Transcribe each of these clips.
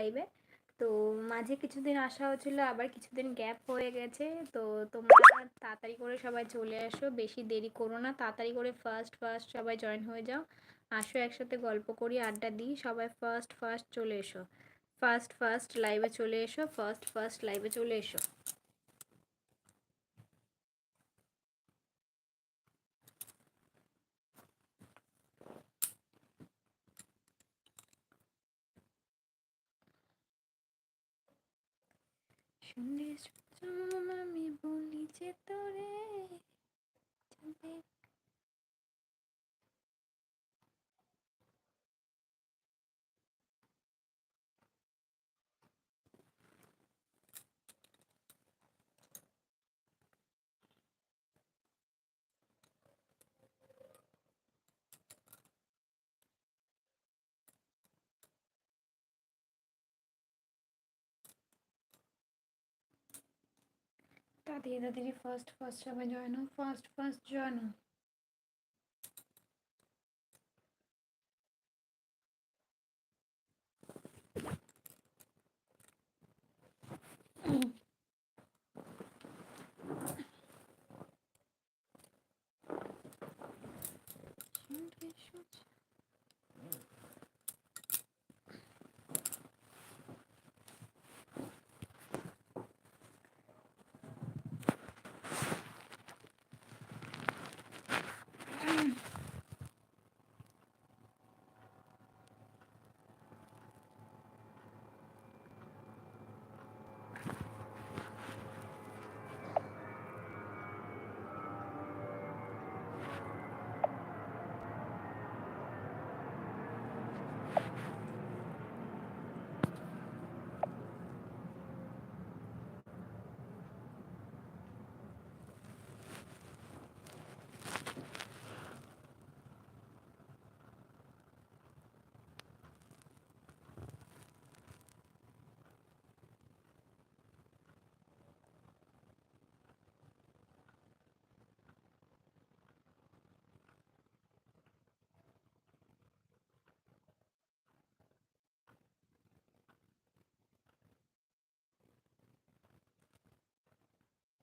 লাইভে তো মাঝে কিছুদিন আসা হচ্ছিল, আবার কিছুদিন গ্যাপ হয়ে গেছে। তো তোমরা তাড়াতাড়ি করে সবাই চলে আসো, বেশি দেরি করো না। তাড়াতাড়ি করে ফার্স্ট ফার্স্ট সবাই জয়েন হয়ে যাও। আসো একসাথে গল্প করি, আড্ডা দিই, সবাই ফার্স্ট ফার্স্ট চলে এসো। ফার্স্ট ফার্স্ট লাইভে চলে এসো ফার্স্ট ফার্স্ট লাইভে চলে এসো। শুনে আমি বলি যে তোরে যাবে তাড়াতাড়ি তাড়াতাড়ি ফার্স্ট ফার্স্ট সবাই জয়েন হও ফার্স্ট ফার্স্ট জয়েন হও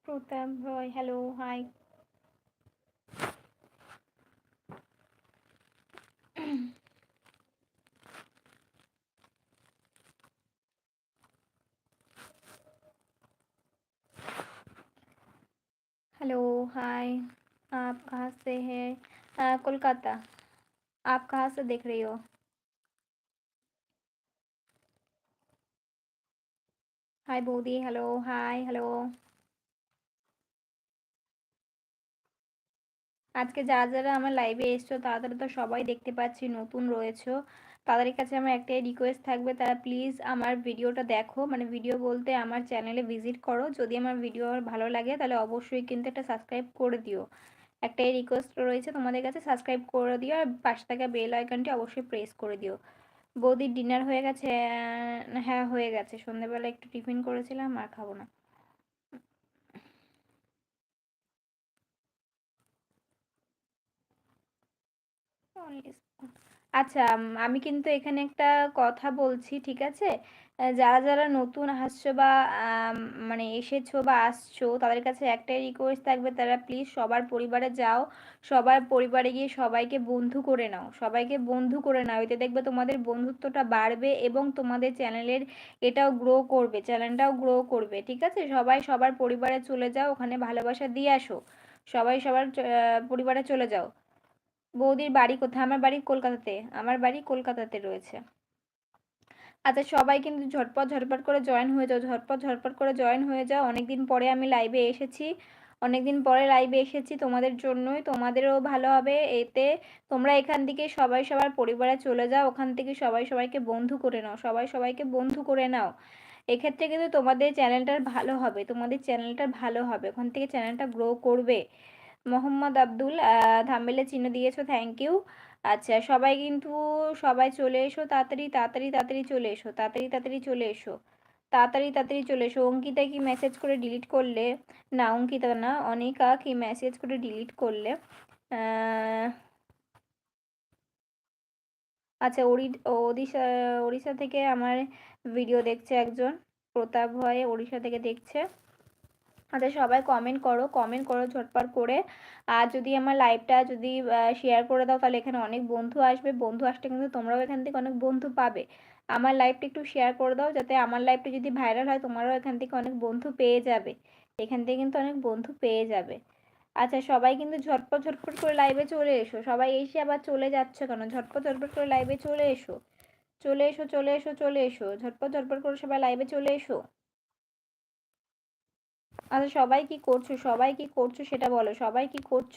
Pratap Roy hello hi hello hi आप कहाँ से हैं अ, कोलकाता आप कहाँ से देख रही हो हाय बौदी हेलो हाय हेलो আজকে যা যারা আমার লাইভে এসছো তাড়াতাড়ি তো সবাই দেখতে পাচ্ছি নতুন রয়েছো। তাদের কাছে আমার একটাই রিকোয়েস্ট থাকবে, তারা প্লিজ আমার ভিডিওটা দেখো। মানে ভিডিও বলতে আমার চ্যানেলে ভিজিট করো। যদি আমার ভিডিও আমার ভালো লাগে, তাহলে অবশ্যই কিন্তু একটা সাবস্ক্রাইব করে দিও। একটাই রিকোয়েস্ট রয়েছে তোমাদের কাছে সাবস্ক্রাইব করে দিও। আর পাশে থাকা বেল আইকনটি অবশ্যই প্রেস করে দিও। বৌদির ডিনার হয়ে গেছে হ্যাঁ হয়ে গেছে। সন্ধ্যেবেলা একটু টিফিন করেছিলাম, আর খাব না। আচ্ছা আমি কিন্তু এখানে একটা কথা বলছি, ঠিক আছে? যারা যারা নতুন আসছো বা মানে এসেছ বা আসছো, তাদের কাছে একটাই রিকোয়েস্ট থাকবে, তারা প্লিজ সবার পরিবারে যাও, সবার পরিবারে গিয়ে সবাইকে বন্ধু করে নাও, সবাইকে বন্ধু করে নাও, এতে দেখবে তোমাদের বন্ধুত্বটা বাড়বে এবং তোমাদের চ্যানেলের এটাও গ্রো করবে, চ্যানেলটাও গ্রো করবে, ঠিক আছে? সবাই সবার পরিবারে চলে যাও, ওখানে ভালোবাসা দিয়ে আসো, সবাই সবার পরিবারে চলে যাও। বৌদির বাড়ি কোথায়? আমার বাড়ি কলকাতাতে। আমার বাড়ি কলকাতাতে রয়েছে। আচ্ছা সবাই কিন্তু ঝটপট ঝটপট করে জয়েন হয়ে যাও, ঝটপট ঝটপট করে জয়েন হয়ে যাও। অনেকদিন পরে আমি লাইভে এসেছি। অনেকদিন পরে লাইভে এসেছি তোমাদের জন্যই। তোমাদেরও ভালো হবে। এতে তোমরা এখান থেকে সবাই সবার পরিবারে চলে যাও। ওখান থেকে সবাই সবাইকে বন্ধু করে নাও। সবাই সবাইকে বন্ধু করে নাও। এক্ষেত্রে কিন্তু তোমাদের চ্যানেলটার ভালো হবে। তোমাদের চ্যানেলটার ভালো হবে। ওখান থেকে চ্যানেলটা গ্রো করবে। মোহাম্মদ আব্দুল থাম্বেলে চিহ্ন দিয়েছ থ্যাংক ইউ আচ্ছা সবাই কিন্তু, সবাই চলে এসো, তাড়াতাড়ি তাড়াতাড়ি তাড়াতাড়ি চলে এসো, তাড়াতাড়ি তাড়াতাড়ি চলে এসো, তাড়াতাড়ি তাড়াতাড়ি চলে এসো। অঙ্কিতা কি মেসেজ করে ডিলিট করলে? না, অঙ্কিতা না, অনিকা কি মেসেজ করে ডিলিট করলে? আচ্ছা ওড়ি ওড়িশা ওড়িশা থেকে আমার ভিডিও দেখছে একজন, প্রতাপ ভয়ে ওড়িশা থেকে দেখছে। আচ্ছা সবাই কমেন্ট করো কমেন্ট করো ঝটপট করে। আর যদি আমার লাইভটা যদি শেয়ার করে দাও, তাহলে এখানে অনেক বন্ধু আসবে। বন্ধু আসলে কিন্তু তোমরাও এখান থেকে অনেক বন্ধু পাবে। আমার লাইভটা একটু শেয়ার করে দাও, যাতে আমার লাইভটা যদি ভাইরাল হয়, তোমারও এখান থেকে অনেক বন্ধু পেয়ে যাবে। এখান থেকে কিন্তু অনেক বন্ধু পেয়ে যাবে। আচ্ছা সবাই কিন্তু ঝটপট ঝটপট করে লাইভে চলে এসো। সবাই এসে আবার চলে যাচ্ছে কেন? ঝটপট ঝটপট করে লাইভে চলে এসো। চলে এসো চলে এসো চলে এসো। ঝটপট ঝটপট করে সবাই লাইভে চলে এসো। আচ্ছা সবাই কি করছ? সবাই কি করছ সেটা বলো। সবাই কি করছ?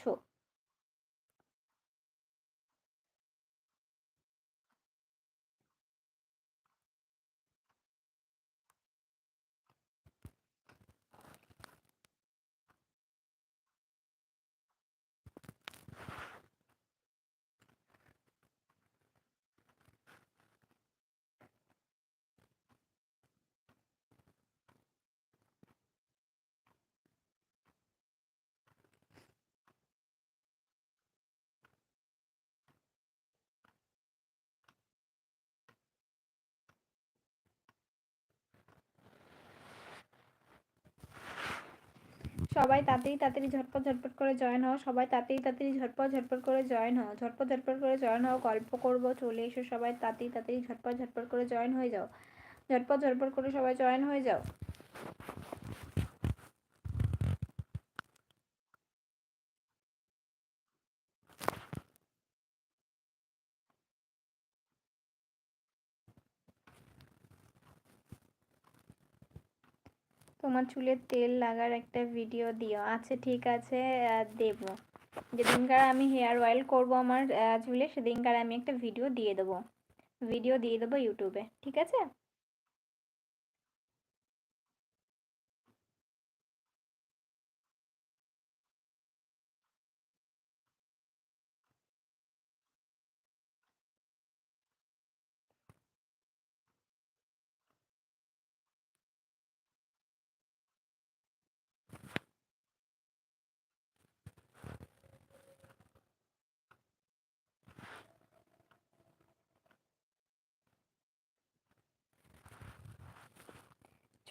সবাই তাড়াতাড়ি তাড়াতাড়ি ঝটপট ঝটপট করে জয়েন হও, সবাই তাড়াতাড়ি তাড়াতাড়ি ঝটপট ঝটপট করে জয়েন হও, ঝটপট ঝটপট করে জয়েন হও, গল্প করব, চলে এসো সবাই তাড়াতাড়ি তাড়াতাড়ি ঝটপট ঝটপট করে জয়েন হয়ে যাও, ঝটপট ঝটপট করে সবাই জয়েন হয়ে যাও। তোমার চুলে তেল লাগার একটা ভিডিও দিও। আচ্ছা ঠিক আছে দেব। যেদিনকার আমি হেয়ার অয়েল করব আমার চুলে, সেদিনকার আমি একটা ভিডিও দিয়ে দেবো। ভিডিও দিয়ে দেবো ইউটিউবে ঠিক আছে?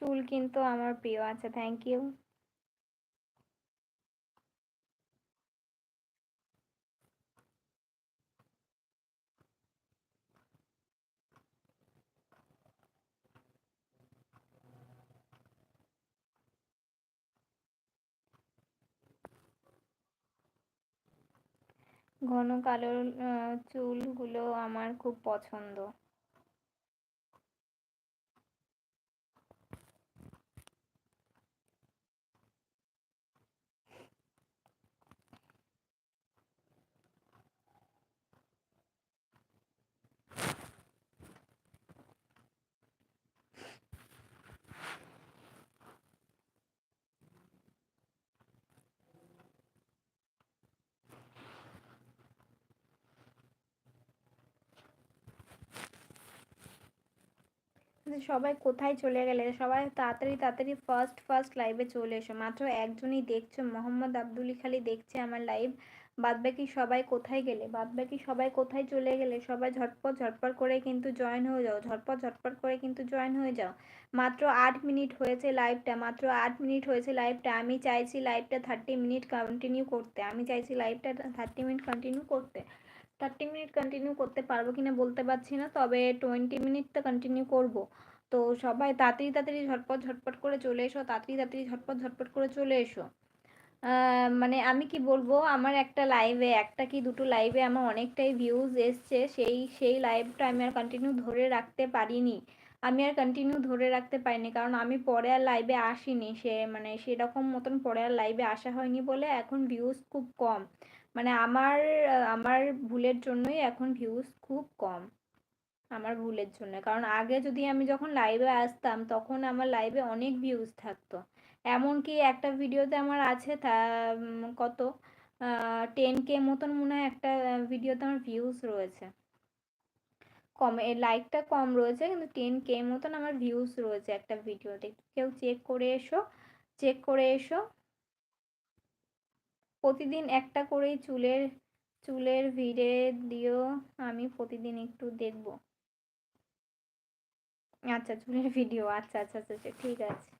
চুল কিন্তু আমার প্রিয় আছে থ্যাংক ইউ ঘন কালো চুলগুলো আমার খুব পছন্দ। সবাই কোথায় চলে গেলে? সবাই তাড়াতাড়ি তাড়াতাড়ি ফার্স্ট ফার্স্ট লাইভে চলে এসো। মাত্র একজনই দেখছ, মোহাম্মদ আব্দুলি খালি দেখছে আমার লাইভ বাদবাকি সবাই কোথায় গেলে? বাদবাকি সবাই কোথায় চলে গেলে? সবাই ঝটপট ঝটপট করে কিন্তু জয়েন হয়ে যাও। ঝটপট ঝটপট করে কিন্তু জয়েন হয়ে যাও। মাত্র আট মিনিট হয়েছে লাইভটা মাত্র আট মিনিট হয়েছে লাইভটা আমি চাইছি লাইভটা থার্টি মিনিট কন্টিনিউ করতে। আমি চাইছি লাইভটা থার্টি মিনিট কন্টিনিউ করতে। থার্টি মিনিট কন্টিনিউ করতে পারব কিনা বলতে পারছি না, তবে টোয়েন্টি মিনিট তো কন্টিনিউ করব। তো সবাই তাড়াতাড়ি তাড়াতাড়ি ঝটপট ঝটপট করে চলে এসো, তাড়াতাড়ি তাড়াতাড়ি ঝটপট ঝটপট করে চলে এসো। মানে আমি কি বলব, আমার একটা লাইভে একটা কি দুটো লাইভে আমার অনেকটাই ভিউজ এসছে, সেই সেই লাইভটা আমি আর কন্টিনিউ ধরে রাখতে পারিনি। আমি আর কন্টিনিউ ধরে রাখতে পারিনি, কারণ আমি পরে আর লাইভে আসিনি, সে মানে সেরকম মতন পরে আর লাইভে আসা হয়নি বলে এখন ভিউজ খুব কম। মানে আমার আমার ভুলের জন্যই এখন ভিউজ খুব কম। আমার ভুলের জন্য। কারণ আগে যদি আমি যখন লাইভে আসতাম, তখন আমার লাইভে অনেক ভিউজ থাকতো। এমনকি একটা ভিডিওতে আমার আছে তা কত? টেন কে মতন মনে হয় একটা ভিডিওতে আমার ভিউজ রয়েছে। কম লাইকটা কম রয়েছে, কিন্তু টেন কে মতন আমার ভিউজ রয়েছে একটা ভিডিওতে কেউ চেক করে এসো চেক করে এসো। প্রতিদিন একটা করেই চুলের চুলের ভিড়ে দিও আমি প্রতিদিন একটু দেখব। আচ্ছা চুলের ভিডিও আচ্ছা আচ্ছা আচ্ছা আচ্ছা ঠিক আছে।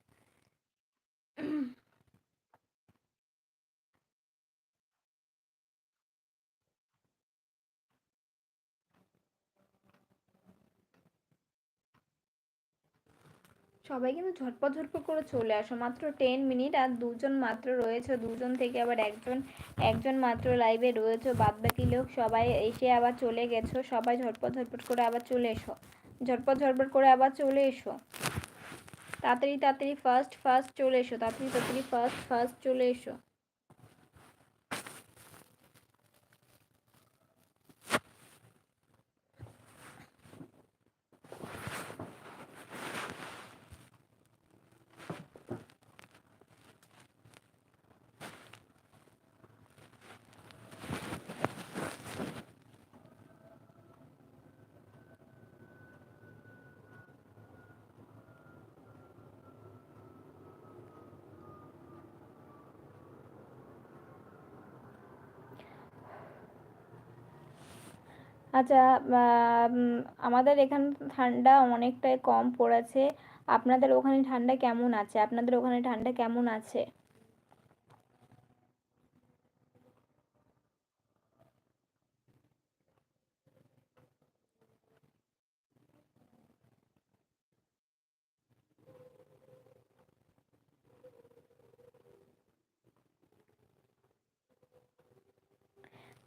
সবাই কিন্তু ঝটপট ঝটপট করে চলে আসো। মাত্র টেন মিনিট আর দুজন মাত্র রয়েছে। দুজন থেকে আবার একজন একজন মাত্র লাইভে রয়েছে। বাদ বাকি লোক সবাই এসে আবার চলে গেছো। সবাই ঝটপট ঝটপট করে আবার চলে এসো। ঝটপট ঝটপট করে আবার চলে এসো। তাড়াতাড়ি তাড়াতাড়ি ফার্স্ট ফার্স্ট চলে এসো। তাড়াতাড়ি তাড়াতাড়ি ফার্স্ট ফার্স্ট চলে এসো। আচ্ছা আমাদের এখানে ঠান্ডা অনেকটাই কম পড়েছে। আপনাদের ওখানে ঠান্ডা কেমন আছে? আপনাদের ওখানে ঠান্ডা কেমন আছে?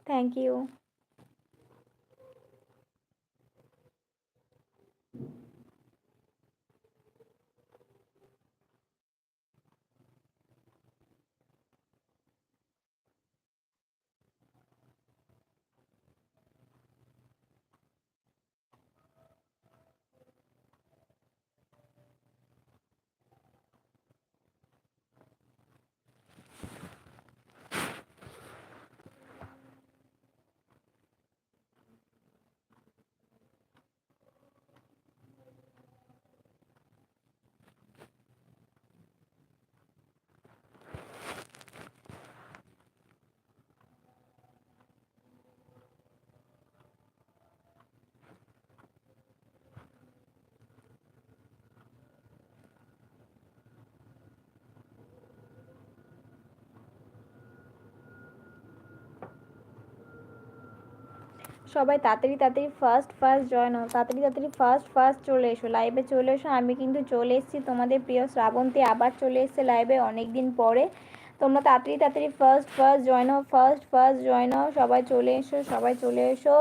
থ্যাংক ইউ সবাই তাড়াতাড়ি তাড়াতাড়ি ফার্স্ট ফার্স্ট জয়েন হও। তাড়াতাড়ি তাড়াতাড়ি ফার্স্ট ফার্স্ট চলে এসো। লাইভে চলে এসো। আমি কিন্তু চলে এসেছি তোমাদের প্রিয় শ্রাবন্তী, আবার চলে এসছে লাইভে অনেক দিন পরে। তোমরা তাড়াতাড়ি তাড়াতাড়ি ফার্স্ট ফার্স্ট জয়েন হও। ফার্স্ট ফার্স্ট জয়েন হও। সবাই চলে এসো, সবাই চলে এসো।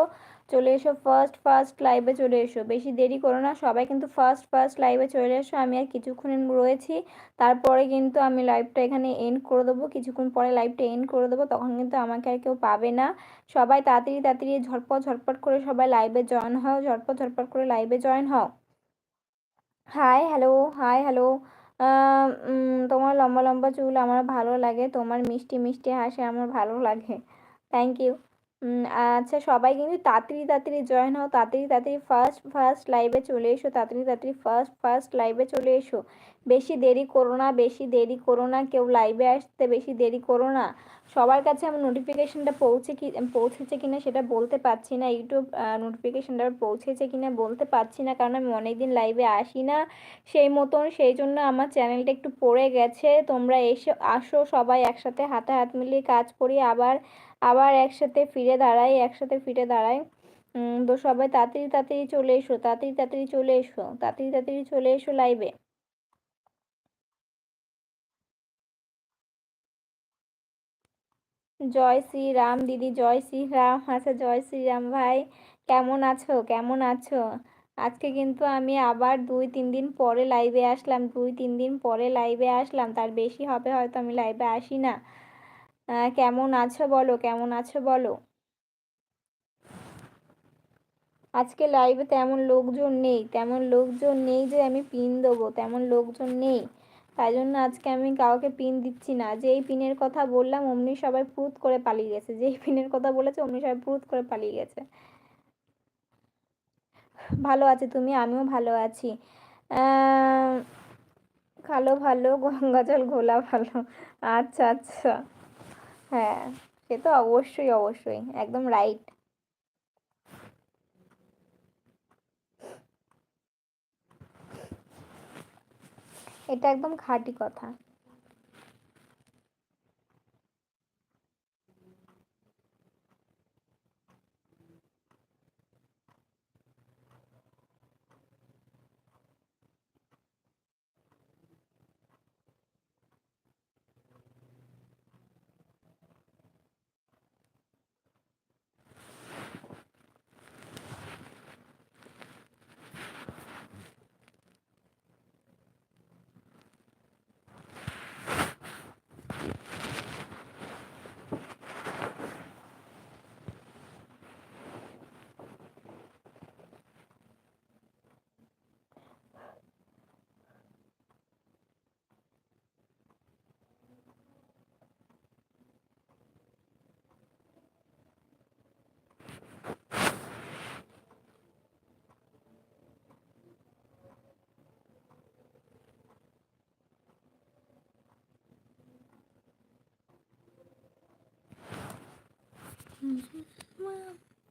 চলে এসো ফার্স্ট ফার্স্ট লাইভে চলে এসো। বেশি দেরি করো না, সবাই কিন্তু ফার্স্ট ফার্স্ট লাইভে চলে এসো। আমি আর কিছুক্ষণ রয়েছি, তারপরে কিন্তু আমি লাইভটা এখানে এন্ড করে দেবো। কিছুক্ষণ পরে লাইভটা এন্ড করে দেবো, তখন কিন্তু আমাকে আর কেউ পাবে না। সবাই তাড়াতাড়ি তাড়াতাড়ি ঝটপট ঝটপট করে সবাই লাইভে জয়েন হও, ঝটপট ঝটপট করে লাইভে জয়েন হও। হাই হ্যালো হাই হ্যালো তোমার লম্বা লম্বা চুল আমার ভালো লাগে, তোমার মিষ্টি মিষ্টি হাসি আমার ভালো লাগে। থ্যাংক ইউ আচ্ছা সবাই কিন্তু তাড়াতাড়ি তাড়াতাড়ি জয়েন হও, তাড়াতাড়ি তাড়াতাড়ি ফার্স্ট ফার্স্ট লাইভে চলে এসো, তাড়াতাড়ি তাড়াতাড়ি ফার্স্ট ফার্স্ট লাইভে চলে এসো। বেশি দেরি করো না, বেশি দেরি করো না, কেউ লাইভে আসতে বেশি দেরি করো না। সবার কাছে আমার নোটিফিকেশানটা পৌঁছে কি, পৌঁছেছে কিনা সেটা বলতে পারছি না। ইউটিউব নোটিফিকেশানটা পৌঁছেছে কিনা বলতে পারছি না, কারণ আমি অনেক দিন লাইভে আসি না। সেই মতন, সেই জন্য আমার চ্যানেলটা একটু পড়ে গেছে। তোমরা এসে আসো সবাই একসাথে, হাতে হাত মিলিয়ে কাজ করি। আবার আবার একসাথে ফিরে দাঁড়াই, একসাথে ফিরে দাঁড়াই। তো সবাই তাড়াতাড়ি তাড়াতাড়ি চলে এসো, তাড়াতাড়ি তাড়াতাড়ি চলে এসো, তাড়াতাড়ি তাড়াতাড়ি চলে এসো লাইভে জয় শ্রীরাম, দিদি জয় শ্রীরাম আচ্ছা জয় শ্রীরাম ভাই, কেমন আছো? কেমন আছো? আজকে কিন্তু আমি আবার দুই, তিন দিন পরে লাইভে আসলাম, দুই, তিন দিন পরে লাইভে আসলাম, তার বেশি হবে হয়তো আমি লাইভে আসি না। কেমন আছো বলো, কেমন আছো বলো? আজকে লাইভে তেমন লোকজন নেই, তেমন লোকজন নেই যে আমি পিন দেবো, তেমন লোকজন নেই। তাই জন্য আজকে আমি কাউকে পিন দিচ্ছি না। যেই পিনের কথা বললাম, অমনি সবাই ফুট করে পালিয়ে গেছে। যেই পিনের কথা বলেছে, অমনি সবাই ফুট করে পালিয়ে গেছে। ভালো আছে তুমি, আমিও ভালো আছি। খালো ভালো গঙ্গা জল ঘোলা ভালো। আচ্ছা আচ্ছা। হ্যাঁ সে তো অবশ্যই অবশ্যই একদম রাইট এটা একদম খাঁটি কথা।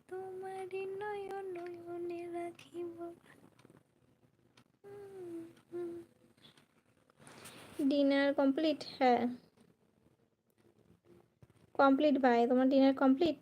তোমারই নয়ন নয়নে রাখিব। ডিনার কমপ্লিট হ্যাঁ। কমপ্লিট ভাই তোমার ডিনার কমপ্লিট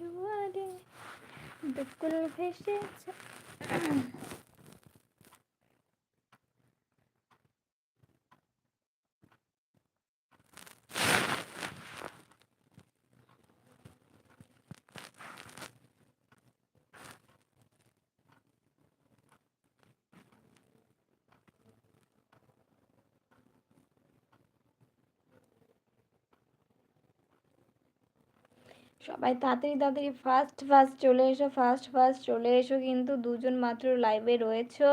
জোয়ারে দুকুল ভেসেছে সবাই তাড়াতাড়ি তাড়াতাড়ি ফার্স্ট ফার্স্ট চলে এসো ফার্স্ট ফার্স্ট চলে এসো। কিন্তু দুজন মাত্র লাইভে রয়েছো।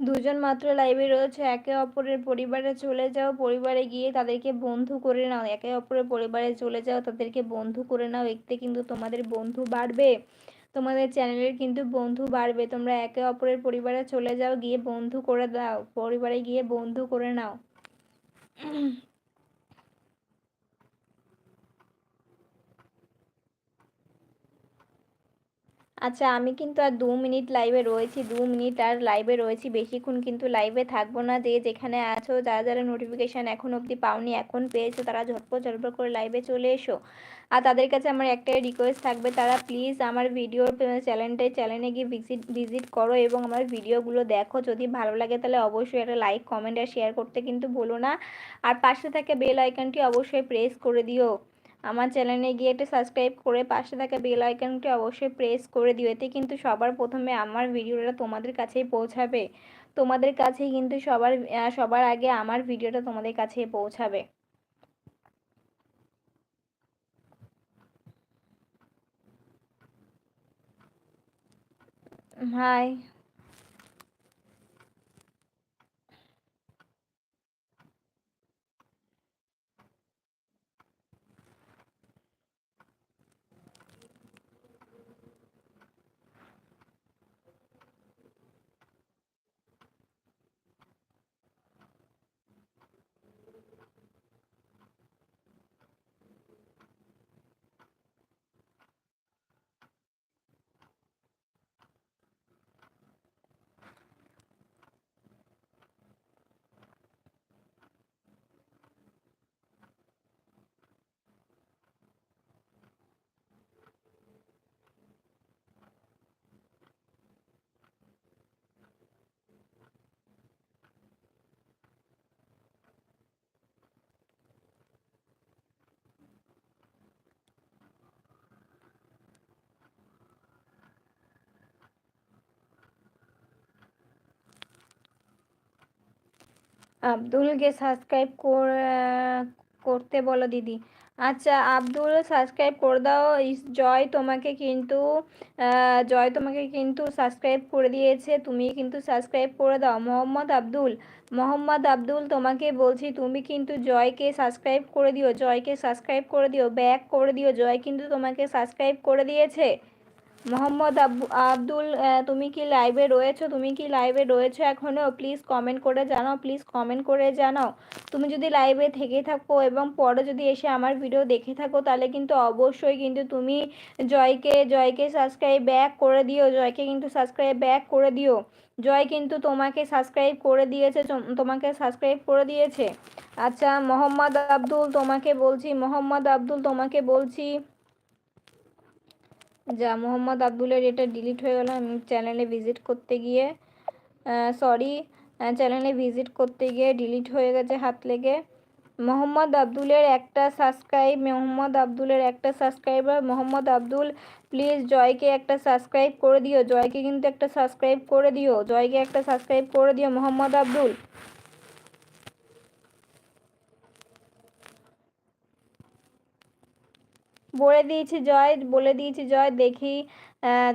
দুজন মাত্র লাইভে রয়েছে। একে অপরের পরিবারে চলে যাও। পরিবারে গিয়ে তাদেরকে বন্ধু করে নাও। একে অপরের পরিবারে চলে যাও। তাদেরকে বন্ধু করে নাও। এতে কিন্তু তোমাদের বন্ধু বাড়বে। তোমাদের চ্যানেলের কিন্তু বন্ধু বাড়বে। তোমরা একে অপরের পরিবারে চলে যাও। গিয়ে বন্ধু করে দাও। পরিবারে গিয়ে বন্ধু করে নাও। আচ্ছা আমি কিন্তু আর দু মিনিট লাইভে রয়েছি, দু মিনিট আর লাইভে রয়েছি। বেশিক্ষণ কিন্তু লাইভে থাকব না। যে যেখানে আছো, যারা যারা নোটিফিকেশান এখন অবধি পাওনি, এখন পেয়েছ, তারা ঝটপট ঝটপট করে লাইভে চলে এসো। আর তাদের কাছে আমার একটাই রিকোয়েস্ট থাকবে, তারা প্লিজ আমার ভিডিওর চ্যানেলটাই চ্যানেলে গিয়ে ভিজিট ভিজিট করো এবং আমার ভিডিওগুলো দেখো। যদি ভালো লাগে, তাহলে অবশ্যই একটা লাইক কমেন্ট আর শেয়ার করতে কিন্তু ভুলো না। আর পাশে থাকে বেল আইকনটি অবশ্যই প্রেস করে দিও। আমার চ্যানেলে গিয়ে একটা সাবস্ক্রাইব করে পাশে থাকা বেল আইকনটি অবশ্যই প্রেস করে দিও। এতে কিন্তু সবার প্রথমে আমার ভিডিওটা তোমাদের কাছেই পৌঁছাবে। তোমাদের কাছেই কিন্তু সবার সবার আগে আমার ভিডিওটা তোমাদের কাছেই পৌঁছাবে। হাই আব্দুলকে সাবস্ক্রাইব করতে বলো দিদি। আচ্ছা আব্দুল সাবস্ক্রাইব করে দাও। জয় তোমাকে কিন্তু জয় তোমাকে কিন্তু সাবস্ক্রাইব করে দিয়েছে। তুমি কিন্তু সাবস্ক্রাইব করে দাও। মোহাম্মদ আব্দুল মোহাম্মদ আব্দুল তোমাকে বলছি, তুমি কিন্তু জয়কে সাবস্ক্রাইব করে দিও। জয়কে সাবস্ক্রাইব করে দিও। ব্যাক করে দিও। জয় কিন্তু তোমাকে সাবস্ক্রাইব করে দিয়েছে। মোহাম্মদ আব্দুল তুমি কি লাইভে রয়েছো? তুমি কি লাইভে রয়েছো এখনও প্লিজ কমেন্ট করে জানাও প্লিজ কমেন্ট করে জানাও। তুমি যদি লাইভে থেকে থাকো এবং পরে যদি এসে আমার ভিডিও দেখে থাকো, তাহলে কিন্তু অবশ্যই কিন্তু তুমি জয়কে জয়কে সাবস্ক্রাইব ব্যাক করে দিও, জয়কে কিন্তু সাবস্ক্রাইব ব্যাক করে দিও। জয় কিন্তু তোমাকে সাবস্ক্রাইব করে দিয়েছে তোমাকে সাবস্ক্রাইব করে দিয়েছে। আচ্ছা মোহাম্মদ আব্দুল তোমাকে বলছি, মোহাম্মদ আব্দুল তোমাকে বলছি যা মোহাম্মদ আব্দুলের এটা ডিলিট হয়ে গেল। আমি চ্যানেলে ভিজিট করতে গিয়ে সরি চ্যানেলে ভিজিট করতে গিয়ে ডিলিট হয়ে গেছে হাত লেগে। মোহাম্মদ আব্দুলের একটা সাবস্ক্রাইব মোহাম্মদ আব্দুলের একটা সাবস্ক্রাইবার মোহাম্মদ আব্দুল প্লিজ জয়কে একটা সাবস্ক্রাইব করে দিও। জয়কে কিন্তু একটা সাবস্ক্রাইব করে দিও। জয়কে একটা সাবস্ক্রাইব করে দিও, মোহাম্মদ আব্দুল। বলে দিয়েছি জয়, বলে দিয়েছি জয়, দেখি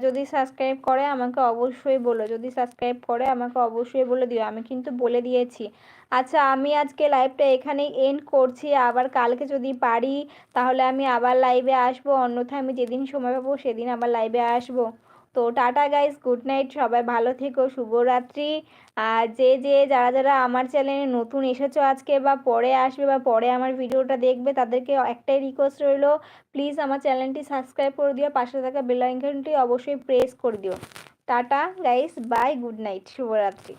যদি সাবস্ক্রাইব করে আমাকে অবশ্যই বলো, যদি সাবস্ক্রাইব করে আমাকে অবশ্যই বলে দিও, আমি কিন্তু বলে দিয়েছি। আচ্ছা আমি আজকে লাইভটা এখানেই এন্ড করছি, আবার কালকে যদি পারি, তাহলে আমি আবার লাইভে আসব, অন্যথায় আমি যেদিন সময় পাবো, সেদিন আবার লাইভে আসব। তো টাটা গাইজ গুড নাইট সবাই ভালো থেকো, শুভরাত্রি। আর যে যে, যারা যারা আমার চ্যানেলে নতুন এসেছ আজকে বা পরে আসবে বা পরে আমার ভিডিওটা দেখবে, তাদেরকে একটাই রিকোয়েস্ট রইল প্লিজ আমার চ্যানেলটি সাবস্ক্রাইব করে দিও, পাশে থাকা বেলাইকনটি অবশ্যই প্রেস করে দিও। Tata guys bye good night শুভরাত্রি।